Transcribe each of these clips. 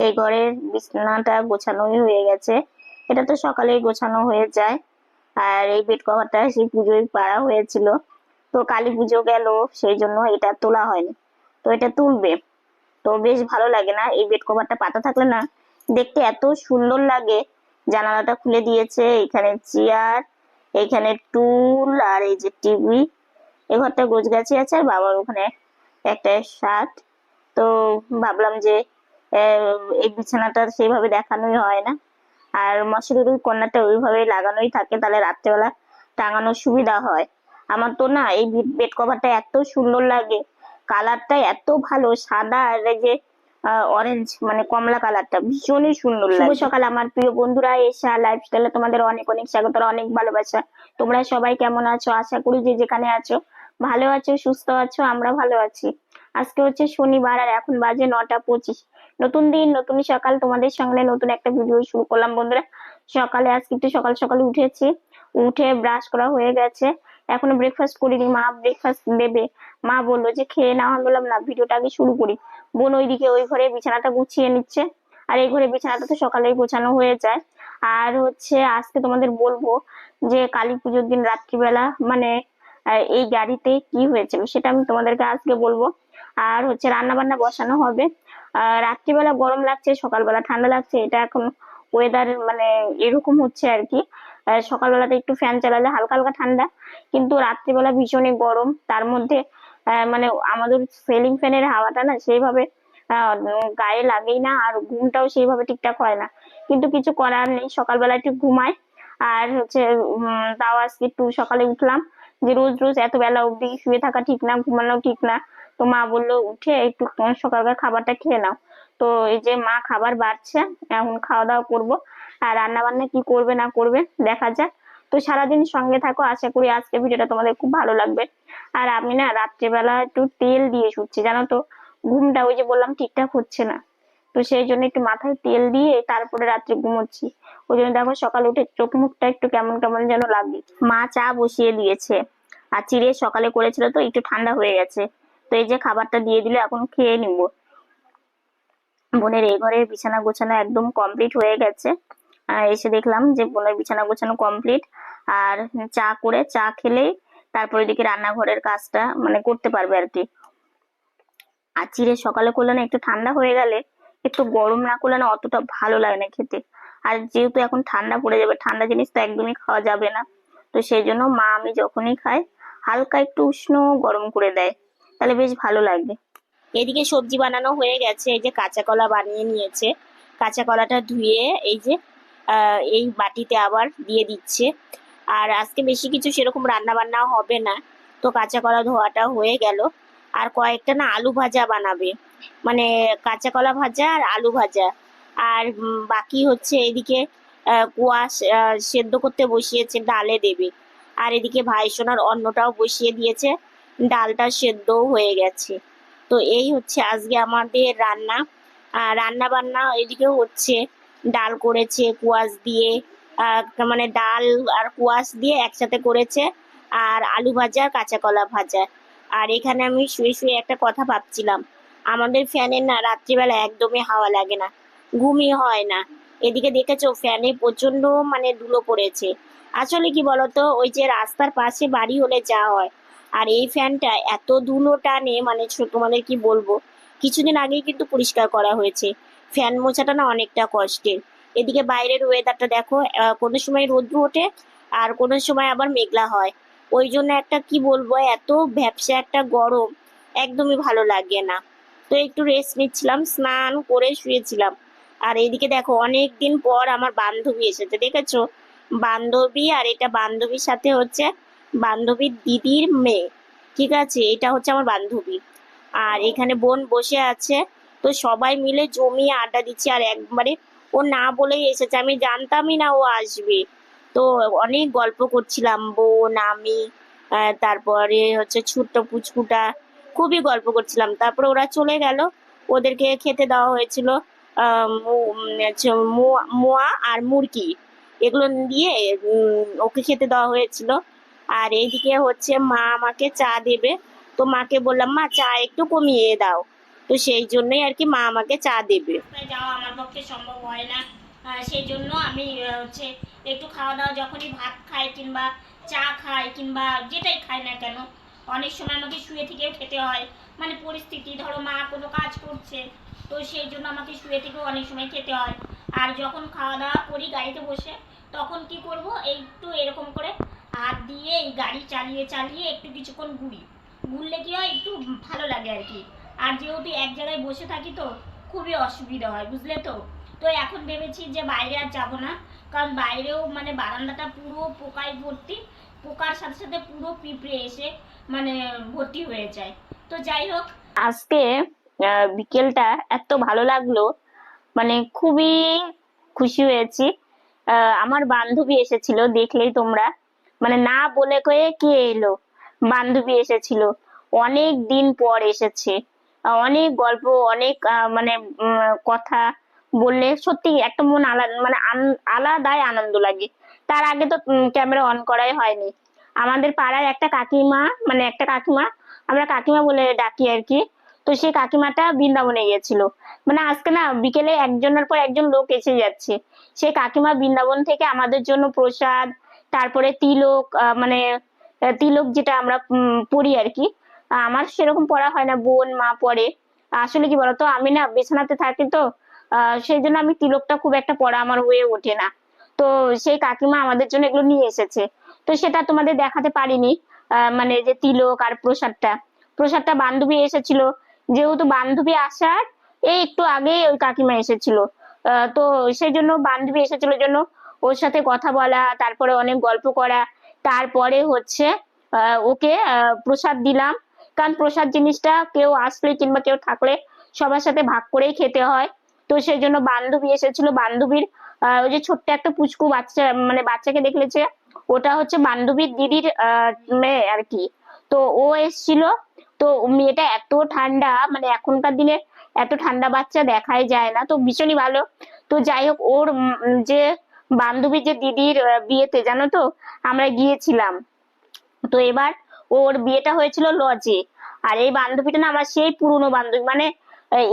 এই ঘরের বিছানাটা গোছানোই হয়ে গেছে। এটা তো সকালেই গোছানো হয়ে যায়। আর এই বেড কভারটা সেই পুজোয় পাড়া হয়েছিল। তো কালী পুজো গেল, সেই জন্য এটা তোলা হয়নি। তো এটা তুলবে। তো বেশ ভালো লাগে না এই বেড কভারটা পাতা থাকলে না? দেখতে এত সুন্দর লাগে। জানালাটা খুলে দিয়েছে, এখানে চেয়ার এখানে টুল আর এই যে টিভি এ ঘরটা গোছগাছি আছে আর বাবার ওখানে একটা শার্ট তো ভাবলাম যে এই বিছানাটা সেইভাবে দেখানোই হয় না। আর মশারির ওই কর্নারটা ওইভাবে লাগানোই থাকে তাহলে রাত্রেবেলা টাঙানোর সুবিধা হয়। আমার তো না এই বেড কভারটা এত সুন্দর লাগে কালারটা এত ভালো সাদা আর এই যে অরেঞ্জ মানে কমলা কালারটা ভীষণই সুন্দর লাগে। শুভ সকাল আমার প্রিয় বন্ধুরা এসা লাইফস্টাইলে তোমাদের অনেক অনেক স্বাগত আর অনেক ভালোবাসা। তোমরা সবাই কেমন আছো? আশা করি যে যেখানে আছো ভালো আছো সুস্থ আছো আমরা ভালো আছি। আজকে হচ্ছে শনিবার আর এখন বাজে নটা পঁচিশ। নতুন দিন নতুন সকাল তোমাদের সঙ্গে নতুন একটা ভিডিও শুরু করলাম বন্ধুরা। সকালে আজকে একটু সকাল সকালে উঠেছি, উঠে ব্রাশ করা হয়ে গেছে। এখনও ব্রেকফাস্ট করিনি, মা ব্রেকফাস্ট দেবে। মা বলল যে খেয়ে নাও, আমি বললাম, না ভিডিওটা আগে শুরু করি। বোন ওইদিকে ওই ঘরে বিছানাটা গুছিয়ে নিচ্ছে। আর এই ঘরে বিছানাটা তো সকালেই গোছানো হয়ে যায়। আর হচ্ছে আজকে তোমাদের বলব যে কালী পুজোর দিন রাত্রিবেলা মানে এই গাড়িতে কি হয়েছিল সেটা আমি তোমাদেরকে আজকে বলব। আর হচ্ছে রান্না বান্না বসানো হবে। রাত্রিবেলা গরম লাগছে, সকালবেলা ঠান্ডা লাগছে, এটা এখন ওয়েদার মানে এরকম হচ্ছে আর কি সকালবেলাতে একটু ফ্যান চালালে হালকা হালকা ঠান্ডা, কিন্তু রাত্রিবেলা ভীষণই গরম। তার মধ্যে মানে আমাদের সিলিং ফ্যানের হাওয়াটা না সেইভাবে গায়ে লাগেই না, আর ঘুমটাও সেইভাবে ঠিকঠাক হয় না। কিন্তু কিছু করার নেই, সকালবেলা একটু ঘুমাই, আর হচ্ছে তাও আজকে একটু সকালে উঠলাম, যে রোজ রোজ এত বেলা অবধি শুয়ে থাকা ঠিক না, ঘুমানো ঠিক না তো মা বলল, উঠে একটু সকালবেলা খাবারটা খেয়ে নাও। তো এই যে মা খাবার বাড়ছে, এখন খাওয়া দাওয়া করব। আর রান্না বান্না কি করবে না করবে, দেখা যাক। তো সারাদিন সঙ্গে থাকো, আশা করি আজকে ভিডিওটা তোমাদের খুব ভালো লাগবে। আর আমি না রাত্রেবেলা একটু তেল দিয়ে শুচ্ছি, জানো তো? ঘুমটা ওই যে বললাম ঠিকঠাক হচ্ছে না। তো সেই জন্য একটু মাথায় তেল দিয়ে তারপরে রাত্রে ঘুমোচ্ছি। ওই জন্য দেখো সকালে উঠে চোখ মুখটা একটু কেমন কেমন যেন লাগে। মা চা বসিয়ে দিয়েছে। আর চিড়ে সকালে করেছিল তো, একটু ঠান্ডা হয়ে গেছে। তো এই যে খাবারটা দিয়ে দিলে, এখন খেয়ে নিবো। বোনের এই ঘরের বিছানা গোছানো একদম কমপ্লিট হয়ে গেছে। এসে দেখলাম যে বোনের বিছানা গোছানো কমপ্লিট আর চা করে চা খেলেই তারপরে এদিকে রান্নাঘরের কাজটা মানে করতে পারবে আর কি। আর চিড়ে সকালে করলে না একটু ঠান্ডা হয়ে গেলে, একটু গরম না করলে না অতটা ভালো লাগে না খেতে। আর যেহেতু এখন ঠান্ডা পড়ে যাবে, ঠান্ডা জিনিস তো একদমই খাওয়া যাবে না। তো সেই জন্য মা আমি যখনই খাই, হালকা একটু উষ্ণ গরম করে দেয়। তাহলে বেশ ভালো লাগবে। এদিকে সবজি বানানো হয়ে গেছে, এই যে কাঁচা কলা বানিয়ে নিয়েছে। কাঁচা কলাটা ধুয়ে এই যে এই বাটিতে আবার দিয়ে দিচ্ছে। আর আজকে বেশি কিছু সেরকম রান্না বান্না হবে না। তো কাঁচা কলা ধোয়াটা হয়ে গেল। আর কয়েকটা না আলু ভাজা বানাবে। মানে কাঁচা কলা ভাজা আর আলু ভাজা। আর বাকি হচ্ছে এদিকে কুয়াশ সেদ্ধ করতে বসিয়েছে, ডালে দেবে। আর এদিকে ভাই সোনার অন্নটাও বসিয়ে দিয়েছে। ডালটা সেদ্ধও হয়ে গেছে। তো এই হচ্ছে আজকে আমাদের রান্না। রান্না বান্না এদিকে হচ্ছে। ডাল করেছে, কুয়াশ দিয়ে মানে ডাল আর কুয়াশ দিয়ে একসাথে করেছে। আর আলু ভাজা, কাঁচা কলা ভাজা। আর এখানে আমি শুয়ে শুয়ে একটা কথা ভাবছিলাম। আমাদের ফ্যানের না রাত্রিবেলা একদমই হাওয়া লাগে না। ঘুমই হয় না। এদিকে দেখেছ ফ্যানে প্রচণ্ড মানে ধুলো পড়েছে। আসলে কি বলতো, ওই যে রাস্তার পাশে বাড়ি হলে যা হয় আর এই ফ্যানটা এত ধুলো টানে মানে তোমাদের কি বলব? কিছুদিন আগেই কিন্তু পরিষ্কার করা হয়েছে। ফ্যান মোছাটা না অনেকটা কষ্টের। এদিকে বাইরের ওয়েদারটা দেখো কোনো সময় রোদ্র ওঠে, আর কোনো সময় আবার মেঘলা হয়। ওই জন্য একটা কি বলব, এত ভ্যাপসা একটা গরম, একদমই ভালো লাগে না। তো একটু রেস্ট নিচ্ছিলাম, স্নান করে শুয়েছিলাম। আর এইদিকে দেখো, অনেক দিন পর আমার বান্ধবী এসেছে, দেখেছ? বান্ধবী, আর এটা বান্ধবীর সাথে হচ্ছে বান্ধবীর দিদির মেয়ে। ঠিক আছে, এটা হচ্ছে আমার বান্ধবী। আর এখানে বোন বসে আছে। তো সবাই মিলে জমিয়ে আড্ডা দিচ্ছে আর একবারে ও না বলেই এসেছে। আমি জানতামই না ও আসবে। তো অনেক গল্প করছিলাম, বোন, আমি তারপরে হচ্ছে ছোট্ট পুচকুটা, খুবই গল্প করছিলাম। তারপরে ওরা চলে গেল। ওদেরকে খেতে দেওয়া হয়েছিল মোয়া আর মুরগি। এগুলো দিয়ে ওকে খেতে দেওয়া হয়েছিল। আর এইদিকে হচ্ছে মা আমাকে চা দেবে। তো মাকে বললাম, মা, চা একটু কমিয়ে দাও। তো সেই জন্যই আর কি মা আমাকে চা দেবে। যাওয়া আমার পক্ষে সম্ভব হয় না। সেই জন্য আমি হচ্ছে একটু খাওয়া দাওয়া যখনই ভাত খাই কিংবা চা খাই কিংবা যেটাই খাই না কেন, অনেক সময় আমাকে শুয়ে থেকেও খেতে হয়। মানে পরিস্থিতি, ধরো মা কোনো কাজ করছে, তো সেই জন্য আমাকে শুয়ে থেকেও অনেক সময় খেতে হয়। আর যখন খাওয়া দাওয়া করি গাড়িতে বসে, তখন কি করব? একটু এরকম করে হাত দিয়ে এই গাড়ি চালিয়ে চালিয়ে একটু কিছুক্ষণ ঘুরি। ঘুরলে কি হয়? একটু ভালো লাগে আর কি। আর যেহেতু এক জায়গায় বসে থাকি তো খুবই অসুবিধা হয়, বুঝলে তো? তো এখন ভেবেছি যে বাইরে আর যাব না। কারণ বাইরেও মানে বারান্দাটা পুরো পোকায় ভর্তি। পোকার সাথে সাথে পুরো পিঁপড়ে এসে মানে ভর্তি হয়ে যায়। তো যাই হোক। আজকে বিকেলটা এত ভালো লাগল। মানে খুবই খুশি হয়েছি। আমার বান্ধবী এসেছিল, দেখলেই তোমরা। মানে না বলে কয়ে কে এলো? বান্ধবী এসেছিল। অনেক দিন পর এসেছে। অনেক গল্প, অনেক মানে কথা বললে সত্যি একটা মন আলাদা মানে আলাদাই আনন্দ লাগে। তার আগে তো ক্যামেরা অন করাই হয়নি। আমাদের পাড়ায় একটা কাকিমা মানে একটা কাকিমা, আমরা কাকিমা বলে ডাকি আর কি। তো সেই কাকিমাটা বৃন্দাবনে গিয়েছিল। মানে আজকে না, বিকেলে একজনের পর একজন লোক এসে যাচ্ছে। সেই কাকিমা বৃন্দাবন থেকে আমাদের জন্য প্রসাদ তারপরে তিলক মানে তিলক যেটা আমরা পড়ি আর কি আমার সেরকম পড়া হয় না, বোন, মা পড়ে। আসলে কি বলতো, আমি না বিছানাতে থাকি তো সেই জন্য আমি তিলকটা খুব একটা পড়া আমার হয়ে ওঠে না। তো সেই কাকিমা আমাদের জন্য এগুলো নিয়ে এসেছে। তো সেটা তোমাদের দেখাতে পারিনি মানে যে তিলক আর প্রসাদটা। প্রসাদটা বান্ধবী এসেছিল। যেহেতু বান্ধবী আসার, এই একটু আগে ওই কাকিমা এসেছিল। তো সেই জন্য বান্ধবী এসেছিল জন্য ওর সাথে কথা বলা, তারপরে অনেক গল্প করা, তারপরে হচ্ছে ওকে প্রসাদ দিলাম। কারণ প্রসাদ জিনিসটা কেউ আসলে কিংবা কেউ থাকলে সবার সাথে ভাগ করেই খেতে হয়। তো সেই জন্য বান্ধবী এসেছিল, বান্ধবীর ওই যে ছোট্ট একটা পুচকু বাচ্চা মানে বাচ্চাকে দেখলে যে ওটা হচ্ছে বান্ধবীর দিদির মেয়ে আর কি। তো ও এসেছিল, তো মেয়েটা এত ঠান্ডা মানে এখনকার দিনে এত ঠান্ডা বাচ্চা দেখাই যায় না। তো ভীষণই ভালো। তো যাই হোক, ওর যে বান্ধবীর যে দিদির বিয়েতে জানো তো? আমরা গিয়েছিলাম। তো এবার ওর বিয়েটা হয়েছিল লজে। আর এই বান্ধবীটা না আমার সেই পুরনো বান্ধবী। মানে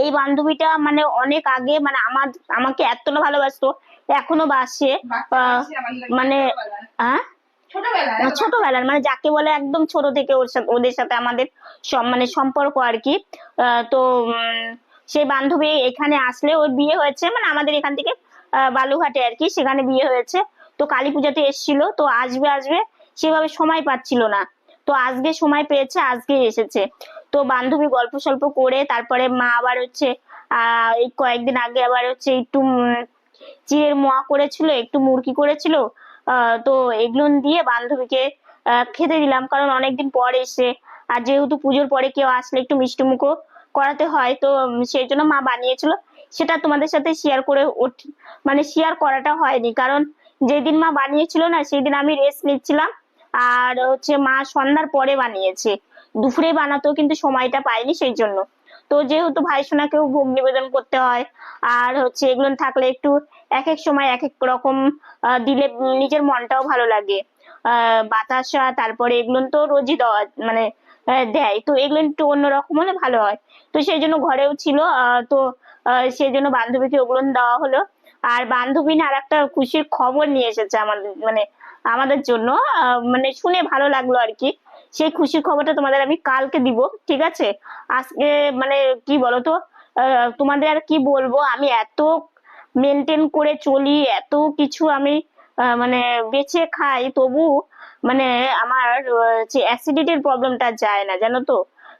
এই বান্ধবীটা মানে অনেক আগে মানে আমার আমাকে এতটা ভালোবাসতো এখনও বাসে মানে হ্যাঁ? ছোটবেলায় না, ছোটবেলার মানে যাকে বলে একদম ছোট থেকে ওর সাথে ওদের সাথে আমাদের সব মানে সম্পর্ক আর কি। তো উম, সেই বান্ধবী এখানে আসলে ওর বিয়ে হয়েছে মানে আমাদের এখান থেকে বালুঘাটে আর কি, সেখানে বিয়ে হয়েছে। তো কালী পূজাতে এসেছিল, তো আসবে আসবে, সেভাবে সময় পাচ্ছিল না। তো আজকে সময় পেয়েছে, আজকে এসেছে। তো বান্ধবী গল্প সল্প করে, তারপরে মা আবার হচ্ছে, আহ কয়েকদিন আগে আবার হচ্ছে একটু চিড়ের মোয়া করেছিল, একটু মুরগি করেছিল। তো এগুলো দিয়ে বান্ধবীকে খেতে দিলাম, কারণ অনেকদিন পর এসে। আর যেহেতু পুজোর পরে কেউ আসলে একটু মিষ্টি মুখও করাতে হয়, তো সেই জন্য মা বানিয়েছিল। সেটা তোমাদের সাথে শেয়ার করে মানে শেয়ার করাটা হয়নি। কারণ যেদিন মা বানিয়েছিল না সেদিন আমি রেস্ট নিচ্ছিলাম। আর হচ্ছে মা সন্ধ্যার পরে বানিয়েছে। দুপুরে বানাতেও কিন্তু সময়টা পাইনি সেই জন্য। তো যেহেতু ভাই সোনাকেও ভোগ নিবেদন করতে হয় আর হচ্ছে এগুলো থাকলে একটু এক এক সময় এক এক রকম দিলে নিজের মনটাও ভালো লাগে। বাতাসা তারপরে এগুলো তো রোজই দেওয়া মানে দেয়। তো এগুলো একটু অন্যরকম হলে ভালো হয়। তো সেই জন্য ঘরেও ছিল আহ, তো সেই জন্য বান্ধবীকে ওগুলো দেওয়া হলো। আর বান্ধবী আর একটা খুশির খবর নিয়ে এসেছে আমাদের মানে আমাদের জন্য। মানে শুনে ভালো লাগল আর কি। সেই খুশির খবরটা তোমাদের আমি কালকে দিব, ঠিক আছে? আজকে মানে কি বলতো তোমাদের আর কি বলব, আমি এত মেনটেন করে চলি, এত কিছু আমি মানে বেঁচে খাই, তবু মানে আমার যে অ্যাসিডিটির প্রবলেমটা যায় না, জানো তো?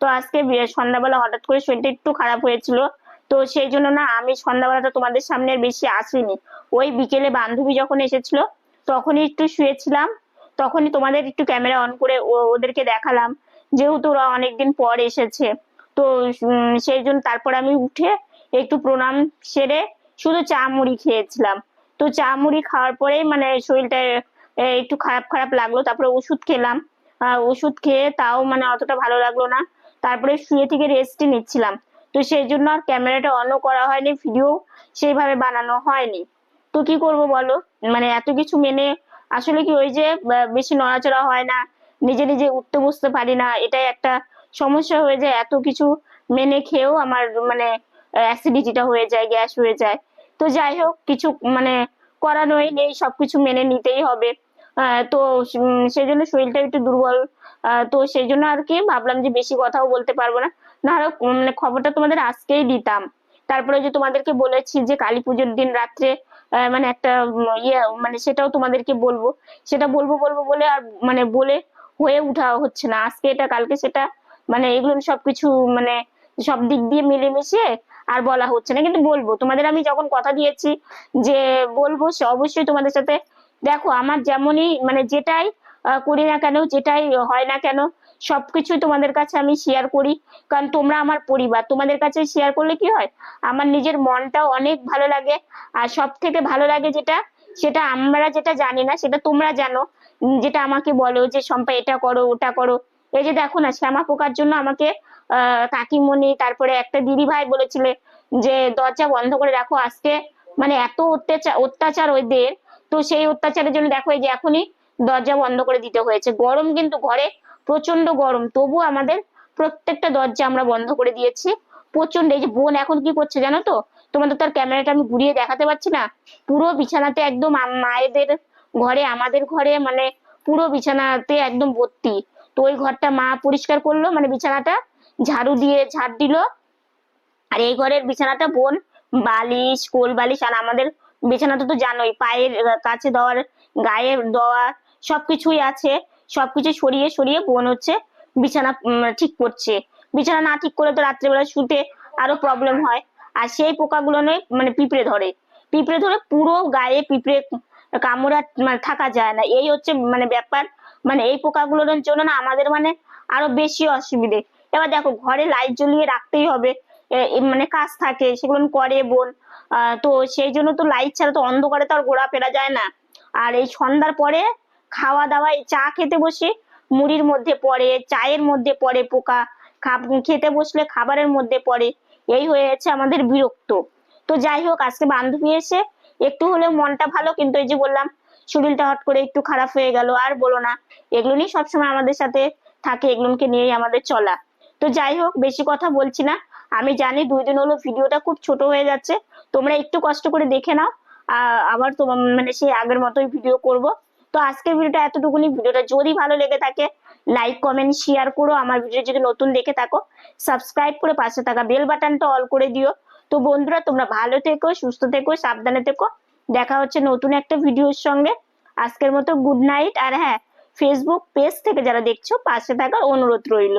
তো আজকে সন্ধ্যাবেলা হঠাৎ করে শরীরটা একটু খারাপ হয়েছিল। তো সেই জন্য না আমি সন্ধ্যাবেলাটা তোমাদের সামনে বেশি আসিনি। ওই বিকেলে বান্ধবী যখন এসেছিল, তখনই একটু শুয়েছিলাম। তখনই তোমাদের একটু ক্যামেরা অন করে ওদেরকে দেখালাম। যেহেতু ওরা অনেকদিন পর এসেছে, তো সেই জন্য তারপর আমি উঠে একটু প্রণাম সেরে শুধু চা মুড়ি খেয়েছিলাম। তো চা মুড়ি খাওয়ার পরেই মানে শরীরটা একটু খারাপ খারাপ লাগল। তারপরে ওষুধ খেলাম। ওষুধ খেয়ে তাও মানে অতটা ভালো লাগল না। তারপরে শুয়ে থেকে রেস্টই নিচ্ছিলাম। তো সেই জন্য আর ক্যামেরাটা অনও করা হয়নি ভিডিও সেইভাবে বানানো হয়নি। তো কি করব বলো? মানে এত কিছু মেনে আসলে কি ওই যে বেশি নড়াচড়া হয় না, নিজে নিজে উঠতে বসতে পারি না, এটাই একটা সমস্যা হয়ে যায়। এত কিছু মেনে খেয়েও আমার মানে অ্যাসিডিটিটা হয়ে যায় গ্যাস হয়ে যায়। তো যাই হোক, কিছু মানে করানোই নেই, সবকিছু মেনে নিতেই হবে। তো সেই জন্য শরীরটা একটু দুর্বল। তো সেই জন্য আর কি ভাবলাম যে বেশি কথাও বলতে পারব না। হলে মানে খবরটা তোমাদের আজকেই দিতাম। তারপরে যে তোমাদেরকে বলেছি যে কালী পুজোর দিন রাত্রে মানে একটা ইয়ে মানে সেটাও তোমাদেরকে বলব। সেটা বলব বলব বলে আর মানে বলে হয়ে উঠা হচ্ছে না। আজকে এটা, কালকে সেটা মানে এগুলো সবকিছু মানে সব দিক দিয়ে মিলেমিশে আর বলা হচ্ছে না। কিন্তু বলব, তোমাদের আমি যখন কথা দিয়েছি যে বলব, সে অবশ্যই তোমাদের সাথে, দেখো, আমার যেমনই মানে যেটাই করি না কেন, যেটাই হয় না কেন সবকিছুই তোমাদের কাছে আমি শেয়ার করি। কারণ তোমরা আমার পরিবার, তোমাদের কাছে শেয়ার করলে কি হয়? আমার নিজের মনটাও অনেক ভালো লাগে। আর সব থেকে ভালো লাগে যেটা, সেটা আমরা যেটা জানি না, সেটা তোমরা জানো। যেটা আমাকে বলো যে সম্পা এটা করো, ওটা করো। এই যে দেখো না, শ্যামা পোকার জন্য আমাকে, আহ, কাকিমণি, তারপরে একটা দিদি ভাই বলেছিলে যে, দরজা বন্ধ করে রাখো আজকে। মানে এত অত্যাচার অত্যাচার ওদের। তো সেই অত্যাচারের জন্য দেখো এই যে এখনই দরজা বন্ধ করে দিতে হয়েছে। গরম কিন্তু ঘরে প্রচণ্ড গরম। তবু আমাদের প্রত্যেকটা দরজা আমরা বন্ধ করে দিয়েছি। প্রচণ্ড এই যে বোন এখন কি করছে জানো তো? তোমাদের তার ক্যামেরাটা আমি ঘুরিয়ে দেখাতে পারছি না। পুরো বিছানাতে একদম মায়েদের ঘরে, আমাদের ঘরে মানে পুরো বিছানাতে একদম ভর্তি। তো ওই ঘরটা মা পরিষ্কার করল মানে বিছানাটা ঝাড়ু দিয়ে ঝাড় দিল। আর এই ঘরের বিছানাটা বোন বালিশ, কোল বালিশ আর আমাদের বিছানাটা তো জানোই, পায়ের কাছে দেওয়ার, গায়ে দেওয়া সবকিছুই আছে। সবকিছু সরিয়ে সরিয়ে বোন হচ্ছে বিছানা ঠিক করছে। বিছানা না ঠিক করে তো রাত্রেবেলা শুতে আরও প্রবলেম হয়। আর সেই পোকাগুলো নয় মানে পিঁপড়ে ধরে। পিঁপড়ে ধরে পুরো গায়ে পিঁপড়ে কামড়া মানে থাকা যায় না। এই হচ্ছে মানে ব্যাপার। মানে এই পোকাগুলোর জন্য না আমাদের মানে আরও বেশি অসুবিধে। এবার দেখো, ঘরে লাইট জ্বলিয়ে রাখতেই হবে। মানে কাজ থাকে, সেগুলো করে বোন। তো সেই জন্য তো লাইট ছাড়া তো অন্ধকারে তো আর ঘোরাফেরা যায় না। আর এই সন্ধ্যার পরে খাওয়া দাওয়া এই চা খেতে বসে মুড়ির মধ্যে পড়ে চায়ের মধ্যে পড়ে পোকা খেতে বসলে খাবারের মধ্যে পড়ে এই হয়েছে আমাদের বিরক্ত। তো যাই হোক আজকে বান্ধবী এসে একটু হলেও মনটা ভালো কিন্তু এই যে বললাম শরীরটা হট করে একটু খারাপ হয়ে গেল আর বলো না এগুলো নিয়ে সবসময় আমাদের সাথে থাকে এগুলোকে নিয়েই আমাদের চলা। তো যাই হোক বেশি কথা বলছি না আমি জানি দুই দিন হলো ভিডিওটা খুব ছোট হয়ে যাচ্ছে তোমরা একটু কষ্ট করে দেখে নাও আহ, আবার তোমার মানে সেই আগের মতোই ভিডিও করব। তো আজকের ভিডিওটা এতটুকুনি। ভিডিওটা যদি ভালো লেগে থাকে লাইক কমেন্ট শেয়ার করো। আমার ভিডিও যদি নতুন দেখে থাকো সাবস্ক্রাইব করে পাশে থাকা বেল বাটনটা অল করে দিও। তো বন্ধুরা, তোমরা ভালো থেকো, সুস্থ থেকো, সাবধানে থেকো। দেখা হচ্ছে নতুন একটা ভিডিওর সঙ্গে। আজকের মতো গুড নাইট আর হ্যাঁ ফেসবুক পেজ থেকে যারা দেখছ, পাশে থাকার অনুরোধ রইল।